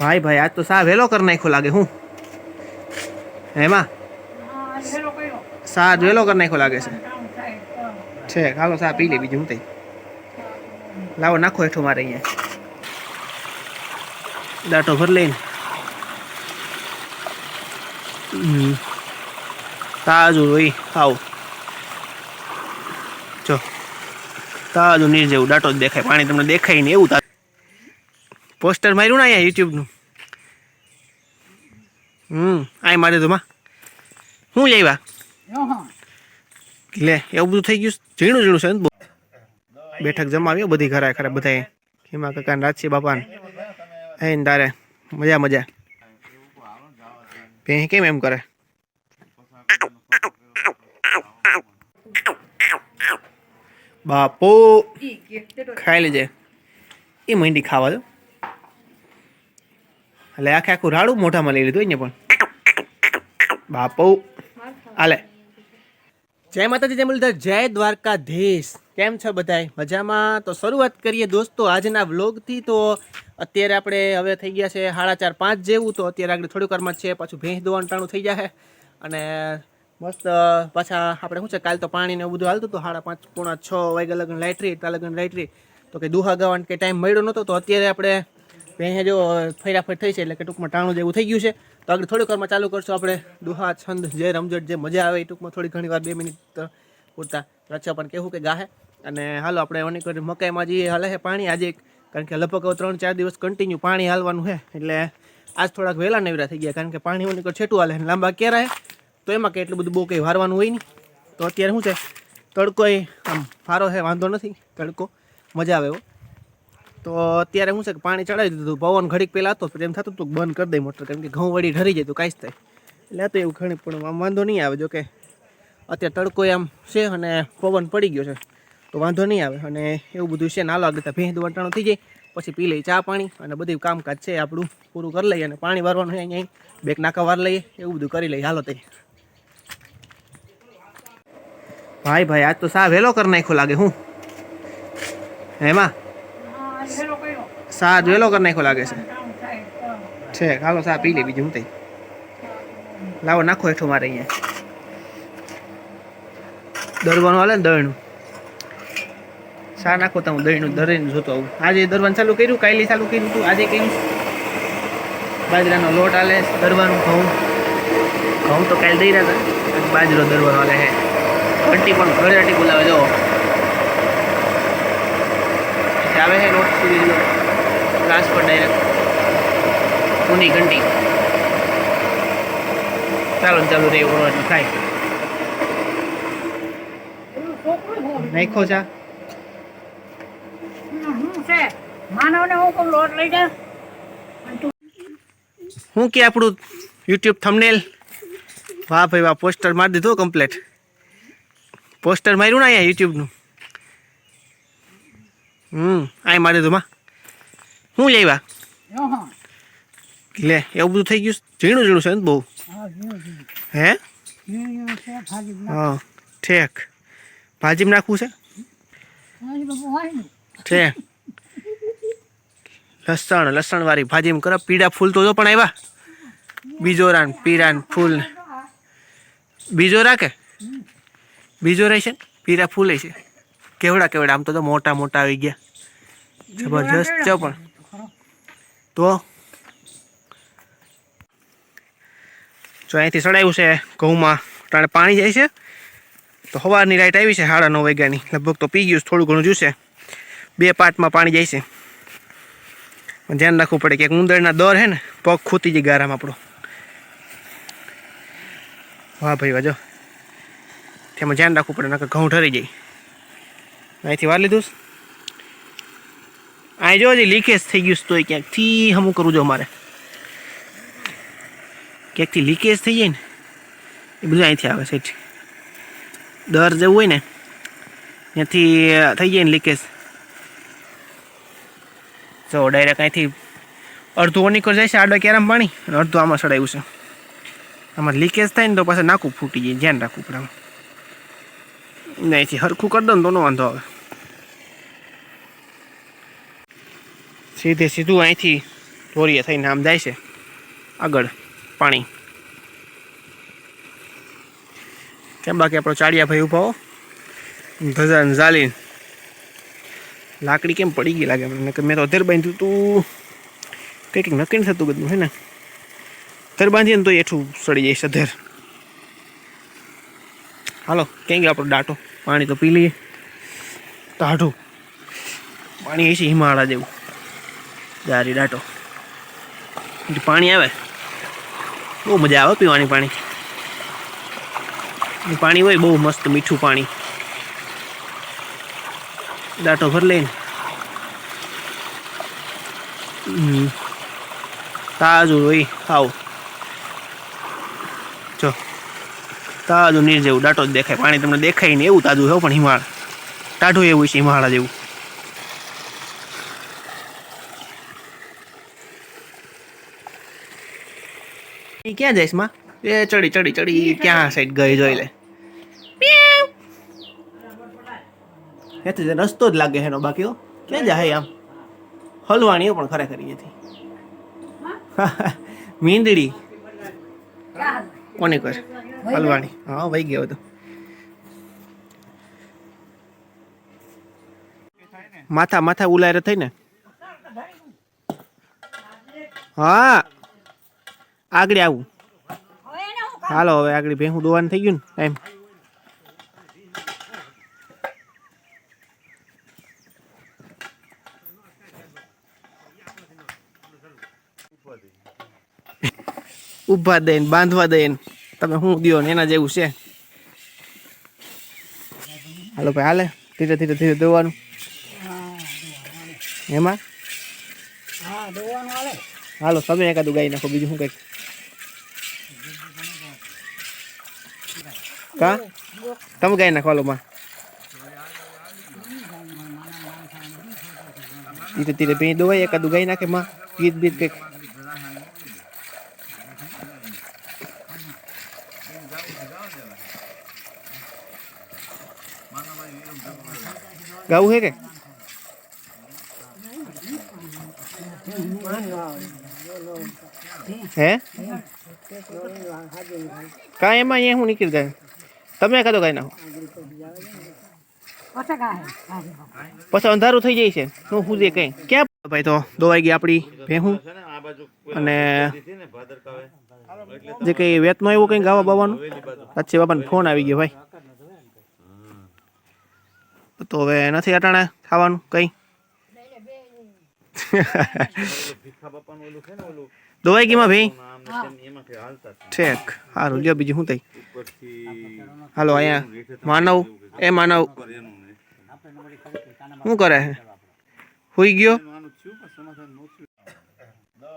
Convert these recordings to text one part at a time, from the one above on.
ભાઈ ભાઈ, આજ તો સા વહેલો કરી નાખ્યો લાગે, હું? એમાં સા આજ વહેલો કરી નાખ્યો લાગે છે. છે, હાલો, સા પી લે બીજું, હું તઈ. લાવો, નાખો હેઠો મારે અહીંયા. દાંટો ભર લઈને. તાજું રોઈ આવ જો. તાજું નીર જેવું દાંટો જ દેખાય. પાણી તમને દેખાય ને એવું પોસ્ટર માર્યું ને અહીંયા યુટ્યુબનું. હમ, આય મારે તો માં. શું લેવા? લે, એવું બધું થઈ ગયું ઝીણું ઝીણું છે ને બહુ. બેઠક જમાવ્યો બધી ઘરે ખરે બધાએ. હિમા કાકા રાજસી બાપાને. હે ને તારે, મજા મજા. ભેં કેમ એમ કરે? બાપો, ખાઈ લેજે. એ મહેંદી ખાવા દો. એટલે આખે આખું રાડું મોઢામાં લઈ લીધું ને પણ. બાપો. આલે. જય માતાજી, જય મુરલીધર, જય દ્વારકાધીશ. કેમ છો બધાય? મજામાં? તો શરૂઆત કરીએ દોસ્તો આજના વ્લોગથી. તો અત્યારે આપણે હવે થઈ ગયા છે સાડા ચાર પાંચ જેવું. તો અત્યારે આગળ થોડીક વારમાં છે, પાછું ભેંસ દોવાનું ટાણું થઈ જાય અને મસ્ત પાછા આપણે શું છે, કાલ તો પાણીને એવું બધું હાલતું હતું. સાડા પાંચ, પૂણા છ વાગ્યા લગ્ન લાઇટ રહી ત્યાં લગન લાઇટ રહી. તો કે દુહા ગાવાનું કે ટાઈમ મળ્યો નહોતો. તો અત્યારે આપણે ભેંસે જો ફેરાફેર થઈ છે એટલે કે ટૂંકમાં ટાણું જેવું થઈ ગયું છે. તો આગળ થોડીક વારમાં ચાલુ કરશું આપણે. દુહા, છંદ જે રમઝટ જે મજા આવે એ ટૂંકમાં થોડી ઘણી વાર બે મિનિટ પૂરતા. રચ્યા પણ કહેવું કે ગાહે. અને હાલો આપણે ઓની કરી મકાઈમાં જે હાલે છે પાણી. આજે કારણ કે લગભગ ત્રણ, ચાર દિવસ કન્ટિન્યુ પાણી હાલવાનું છે એટલે આજ થોડાક વહેલા નવરા થઈ ગયા. કારણ કે પાણી ઓની છેટું હાલે લાંબા ક્યારે તો એમાં કે એટલું બધું બહુ કંઈ વારવાનું હોય નહીં. તો અત્યારે શું છે? તડકો આમ ફારો છે વાંધો નથી. તડકો. મજા આવે એવો તો અત્યારે શું છે કે પાણી ચડાવી દીધું પવન ઘડીક પહેલાં હતો એમ થતું હતું બંધ કરી દે મોટર, કેમ કે ઘઉં વળી ઢરી જાય તો કાંઈ થાય. એટલે હતું એવું ઘણી, પણ આમ વાંધો નહીં આવે, જો કે અત્યારે તડકો આમ છે અને પવન પડી ગયો છે, તો વાંધો નહીં આવે. અને એવું બધું છે નાલો આગળ ભેંસ વટાણું થઈ જાય, પછી પી લઈએ ચા પાણી અને બધું કામકાજ છે આપણું પૂરું કરી લઈએ અને પાણી વારવાનું હોય અહીંયા બેક નાકા વાર લઈએ, એવું બધું કરી લઈએ. હાલો તઈ. ભાઈ ભાઈ, આજ તો સા વહેલો કરી નાખ્યો લાગે, હું? એમાં સા જોયેલો કરી નાખ્યો લાગે છે. છે, હાલો સા પી લે, બીજું હું તઈ લાવો, નાખો હેઠો મારે અહીંયા. દરવાનું હાલે ને દળનું સા નાખો તો હું દહીંનું દરીને જોતો આવું. આજે દરવાનું ચાલુ કર્યું કાલે ચાલુ કર્યું હતું આજે કર્યું બાજરાનો લોટ હાલે દરવાનું ઘઉં. ઘઉં તો કાલે દઈ રહ્યા હતા બાજરો દરવાનો હાલે હે ઘંટી પણ ઘરેટી બોલાવે જો આવે છે લોટ સુધી ગ્લાસ પર ડાયરેક્ટ ઊની ઘંટી. ચાલો ચાલુ રે એટલું થાય નાખો હું જા શું કે આપણું યુટ્યુબ થંબનેલ વાહ ભાઈ, વાહ પોસ્ટર મારી દીધું કમ્પ્લેટ પોસ્ટર માર્યું ને અહીંયા યુટ્યુબનું હમ આ મારી દીધું, માં. શું લેવા? લે એવું બધું થઈ ગયું ઝીણું ઝીણું છે ને બહુ? હે હા? ઠેક. ભાજીમાં નાખવું છે? ઠેક. લસણ લસણ વાળી ભાજીમાં કરો. પીળા ફૂલ તો જો પણ આવ્યા. બીજોરા ને પીળા ફૂલ. ને રાખે? બીજો રહેશે પીળા ફૂલ છે. કેવડા કેવડા? આમ તો તો મોટા મોટા આવી ગયા. જબરજસ્ત છે પણ. તો જો અહીંથી ચડાવ્યું છે ઘઉંમાં ટાણે પાણી જાય છે. તો સવારની લાઇટ આવી છે સાડા નવ વાગ્યાની. લગભગ તો પી ગયું થોડું ઘણું જોશે બે પાટમાં પાણી જાય છે. ધ્યાન રાખવું પડે કે ઉંદરના દર હે ને, પગ ખૂતી જાય ગારામાં આપણો. વાહ ભાઈ વાજો તેમાં ધ્યાન રાખવું પડે, નકર ઘઉં ઠરી જાય. અહીંથી વાર લીધું. અહીં જો હજી લીકેજ થઈ ગયું તોય ક્યાંકથી હમું કરવું જો મારે ક્યાંકથી લીકેજ થઈ જાય ને? એ બધું અહીંથી આવે છે દર જેવું હોય ને, ત્યાંથી થઈ જાય ને લીકેજ જો ડાયરેક્ટ અહીંથી અડધું ઓનીકર જાય છે, આડો કેરામ પાણી, અને અડધું આમાં સડાયું છે. આમાં લીકેજ થાય ને તો પાછું નાકું ફૂટી જાય, ધ્યાન રાખવું પડે આમાં. અહીંથી હરખું કરી દો ને તો નો વાંધો આવે. સીધે સીધું અહીંથી ધોરીએ થઈને આમ જાય છે. આગળ પાણી. કેમ બાકી આપણો ચાળિયાભાઈ ઊભા હો? ધજાને ઝાલીને. લાકડી કેમ પડી ગઈ લાગે મને? મેં તો અધેર બાંધ્યું તું. કંઈક નક્કી નથી થતું બધું, હે ને? અધેર બાંધીએ ને તો એઠું સડી છે અધેર. હાલો, ક્યાં ગયો આપણો ડાટો? પાણી તો પી લઈએ. ટાઢું પાણી એ છે હિમાળા જેવું. જારી ડાટો પાણી આવે? બહુ મજા આવે પીવાની પાણી. પાણી હોય બહુ મસ્ત મીઠું પાણી. ડાટો ભર લઈને. તાજું હોય, ખાવ. જો. તાજું નીર જેવું ડાટો જ દેખાય. પાણી તમને દેખાય ને એવું તાજું હોય પણ હિમાળ. ટાઢું એવું છે, હિમાળા જેવું. એ ક્યાં જઈશમાં? એ ચડી ચડી ચડી. ક્યાં સાઈડ ગઈ જોઈ લે. એથી રસ્તો જ લાગે એનો બાકી ક્યાં જાય આમ? હલવાણી પણ ખરેખર એથી. મીંદડી. કોની કર હલવાણી. હા વહી ગયો તો. માથા માથા ઉલારે થઈ ને હા. આગળ આવું? હાલો હવે આગળ ભેહું દોવાનું થઈ ગયું ને ટાઈમ ઊભા દે ને બાંધવા દે ને તમે શું દો ને એના જેવું છે. હાલો ભાઈ હાલે. ધીરે ધીરે ધીરે દોવાનું. એમાં? હાલે. હાલો તમે એકાદું ગાઈ નાખો બીજું શું કંઈક? કા? તમે ગાઈ નાખો લોમાં ધીરે ધીરે ભેં દોવાય, એકાદું ગાઈ નાખે, માં. ગીત બીત કંઈક. ગાવું હે કે? હે? કાંઈ એમાં અહીંયા હું નીકળી જાય? તમે કાં તો નાખો. પછી કાંઈ કાંઈ નહીં. પછી અંધારું થઈ જાય છે. શું શું છે કંઈ? ક્યાં ભાઈ તો દોવાઈ ગઈ આપણી ભેહું. અને જે કંઈ વેતનો એવું કંઈ ગાવા બાવાનું? સાચી બાપાને ફોન આવી ગયો ભાઈ. તો હવે નથી અટાણે ખાવાનું કંઈ? દોવાઈ ગીમાં ભાઈ ઠેક સારું લ્યો બીજું શું થઈ હાલો અહીંયા માનવ એ માનવ શું કરે છે હોઈ ગયો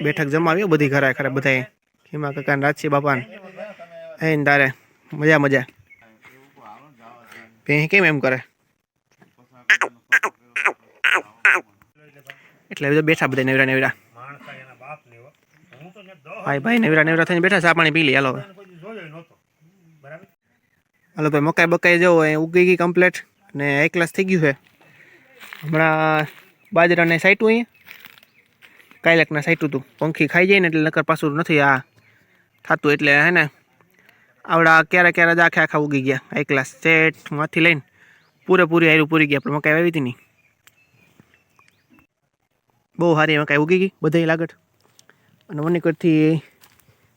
બેઠક જમાવ્યો બધી ઘરે ખરે બધાએ ખીમા કાકા ને રાજસી બાપાને હે ને તારે મજા મજા ભે કેમ એમ કરે એટલે બધા બેઠા બધા નેવરા નેવરા ભાઈ ભાઈ, નેવરા નેવરા થઈને બેઠા ચા પાણી પી લી, હાલો હાલો ભાઈ મકાઈ બકાઈ જવો એ ઉગી ગઈ કમ્પ્લેટ ને એક ક્લાસ થઈ ગયું છે. હમણાં બાજરાને સાઈટું અહીંયા કાયલકના સાઈટું હતું પંખી ખાઈ જાય ને એટલે નકર પાછું નથી આ થતું. એટલે હે ને, આવડા ક્યારે ક્યારે જ આખે આખા ઉગી ગયા. એક ક્લાસ સેટમાંથી લઈને પૂરેપૂરી આયરું પૂરી ગયા, પણ મકાઈ આવી હતી નહીં. બહુ સારી મકાઈ ઉગી ગઈ, બધાય લાગટ અને વનીકરથી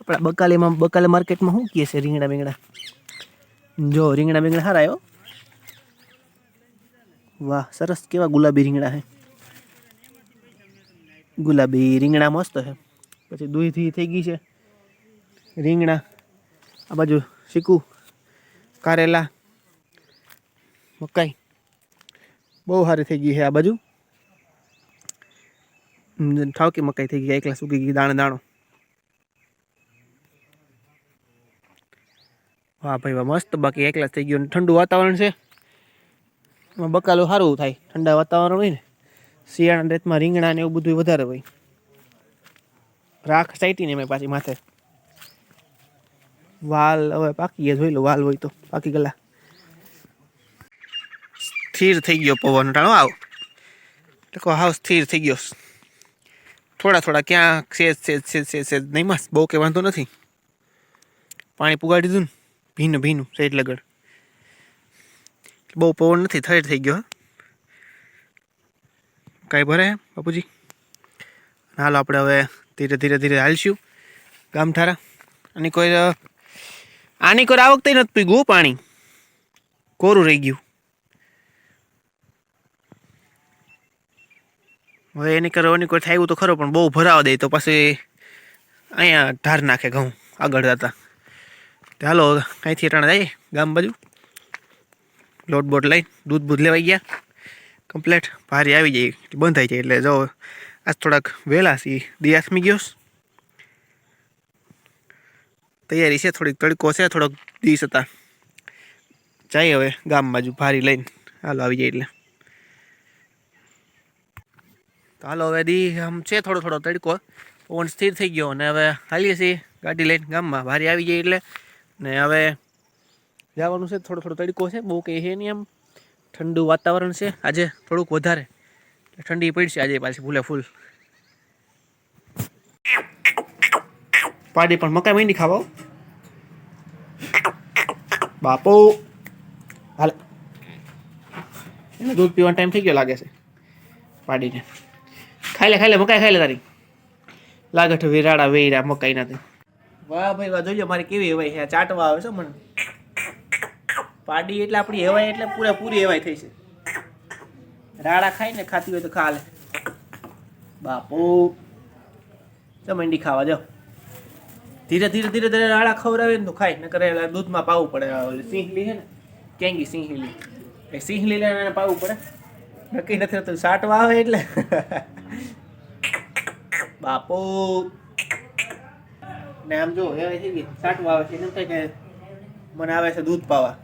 આપણા બકાલીમાં બકાલે માર્કેટમાં શું કહે છે રીંગણા બીંગણા? જો, રીંગણા બીંગણા સારા આવ્યો વાહ, સરસ કેવા ગુલાબી રીંગણા છે. ગુલાબી રીંગણા મસ્ત છે. પછી દૂધથી થઈ ગઈ છે રીંગણા. આ બાજુ શીકું કારેલા, મકાઈ. બહુ સારી થઈ ગઈ છે આ બાજુ. ઠાવકી મકાઈ થઈ ગઈ એકલા સૂકી ગઈ, દાણો દાણો. વાહ ભાઈ, વાહ, મસ્ત બાકી એકલા થઈ ગયો. ઠંડુ વાતાવરણ છે. એમાં બકાલું સારું થાય. ઠંડા વાતાવરણ હોય ને, શિયાળાના રેતમાં રીંગણા ને એવું બધું વધારે હોય. રાખ સાઈટી ને મેં પાછી માથે. વાલ હવે પાકી જોઈ લો, વાલ હોય તો. પાકી ગયેલા. સ્થિર થઈ ગયો પવન. ટાણો આવ. ટકો, હાવ સ્થિર થઈ ગયો. થોડા થોડા ક્યાં સેજ સેજ સેજ સેજ સેજ નહીં માસ બહુ કે વાંધો નથી. પાણી પુગાડી દીધું ને, ભીનું ભીનું સેજ લગડ. બહુ પવન નથી થઈડ થઈ ગયો. કાંઈ ભરે, બાપુજી? હાલો આપણે હવે ધીરે ધીરે ધીરે હાલશું ગામઠારા અને કોઈ, આની કોઈ આ વખતે નથી પીગું પાણી. કોરું રહી ગયું? હવે એની કરવાની કોઈ થાય તો ખરો, પણ બહુ ભરાવા દે તો પછી અહીંયા ધાર નાખે ઘઉં આગળ જતા. હાલો, અહીંથી અટાણે જઈએ, ગામ બાજુ. લોટ બોટ લઈ દૂધ બૂધ લેવાઈ ગયા. કમ્પ્લેટ ભારી આવી જાય બંધાઈ જાય, એટલે જો આજ થોડાક વહેલા સી દિયાસમી ગયો તૈયારી છે, થોડીક તડકો છે, થોડોક દિવસ હતા. જાય હવે ગામ બાજુ, ભારી લઈને. હાલો, આવી જાય એટલે. તો હાલો, હવે દી આમ છે થોડો થોડો તડકો. પવન સ્થિર થઈ ગયો અને હવે હાલીએ છીએ ગાડી લઈને ગામમાં. ભારે આવી જાય એટલે. ને હવે જવાનું છે, થોડો થોડો તડકો છે. બહુ કંઈ છે નહીં આમ ઠંડુ વાતાવરણ છે. આજે થોડુંક વધારે. ઠંડી પડશે આજે પાછી ફૂલે ફૂલ. પાડી પણ મકાઈ માંડી ખાવા. બાપો. હાલ. એને દૂધ પીવાનો ટાઈમ થઈ ગયો લાગે છે. પાડીને. ખાઈ લે ખાઈ લે, મકાઈ ખાઈ લે તારી. લાગઠ વિરાડા વેરા મકાઈ નથી વાહ ભાઈ, વાહ જોજો મારી કેવી હવાય છે ચાટવા આવે છે મને. પાડી એટલે આપણી હેવાય એટલે પૂરેપૂરી હેવાય થઈ છે. રાડા ખાઈ ને ખાતી હોય તો ખા લે. બાપુ. તો મંડી ખાવા જાઓ. ધીરે ધીરે ધીરે ધીરે રાડા ખવડાવે ને તો ખાય, નકર દૂધમાં પાવું પડે, આ ઓલી સિંહલી છે ને, કેંગી સિંહલી. એ સિંહલી લઈને પાવું પડે. નક્કી નથી થતું, સાટવા આવે એટલે. બાપુ. ને આમ જો છે સાટવા આવે છે, એમ થાય કે મને આવે છે દૂધ પાવા.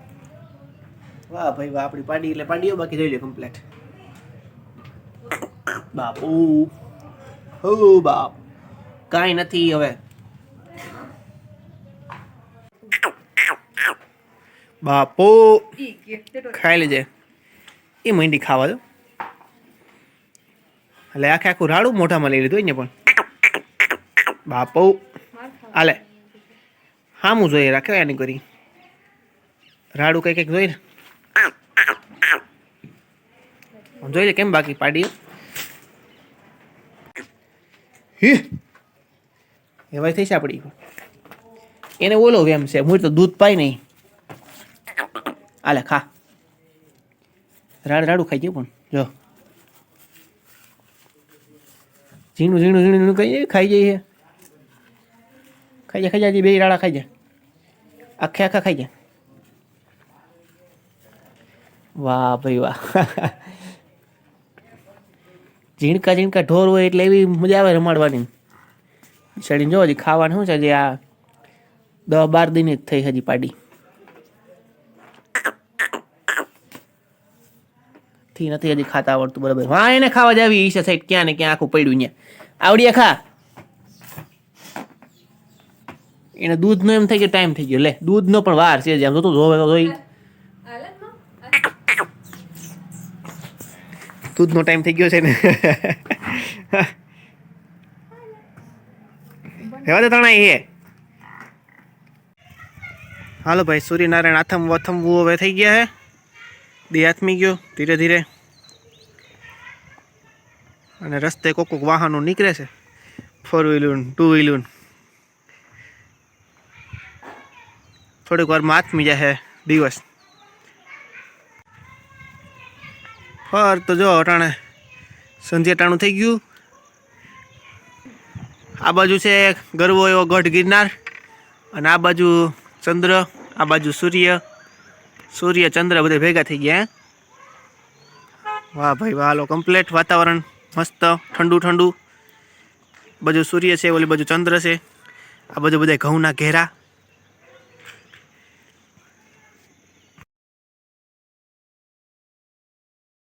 વાહ ભાઈ વાહ, આપણી પાડી, એટલે પાડીઓ બાકી જોઈ લે કમ્પ્લેટ બાપુ. હો બાપ. કાંઈ નથી હવે. બાપુ. ખાઈ લેજે. એ મંડી ખાવા દો. એટલે આખે આખું રાડું મોઢામાં લઈ લીધું ને પણ. બાપુ. આલે. હામું જોઈએ, રાખે એની કરી. રાડું કંઈ કંઈક જોઈ ને જોઈ લે કેમ બાકી પાડી એવાય થઈ છે આપણી એને ઓલો વેમ છે, હું તો દૂધ પાય નહીં. આલે, ખા. રાડ, રાડું ખાઈ ગયું પણ. જો. ઝીણું ઝીણું ઝીણું ઝીણું કહીએ, ખાઈ જઈએ ખાઈ જા ખાઈ જા બે રાડા ખાઈ જા. આખે આખા ખાઈ જા. વાહ ભાઈ વાહ. ઝીણકા ઝીણકા ઢોર હોય એટલે એવી મજા આવે રમાડવાની. ચડીને જો હજી ખાવાનું શું છે, હજી આ દસ બાર દિન જ થઈ હજી પાડી. થી નથી હજી ખાતા આવડતું, બરાબર. હા, એને ખાવા જ આવી ઈચ્છા સાઈડ ક્યાં ને ક્યાં આખું પડ્યું અહીંયા. આવડીએ ખા. એને દૂધનો એમ થઈ ગયો, ટાઈમ થઈ ગયો. લે, દૂધનો પણ વાર છે જેમ તો જોવે તો જોઈ. દૂધનો ટાઈમ થઈ ગયો છે ને. રહેવા દે તણા એ હાલો ભાઈ, સૂર્યનારાયણ આથમ વથમવું હવે થઈ ગયા હે. દી આથમી ગયો, ધીરે ધીરે. અને રસ્તે કોક કોક વાહનો નીકળે છે. ફોર વ્હીલર ટુ વ્હીલર થોડીક વારમાં આત્મી જાય દિવસ. ફર તો જો અટાણે સંધ્યા ટાણું થઈ ગયું. આ બાજુ છે ગરવો એવો ગઢ ગિરનાર. અને આ બાજુ ચંદ્ર, આ બાજુ સૂર્ય. સૂર્ય, ચંદ્ર બધે ભેગા થઈ ગયા વાહ ભાઈ, વાહ, હાલો કમ્પ્લેટ વાતાવરણ, મસ્ત, ઠંડુ ઠંડુ. બધું સૂર્ય છે, ઓલી બધું ચંદ્ર છે. આ બધું બધા ઘઉંના ઘેરા.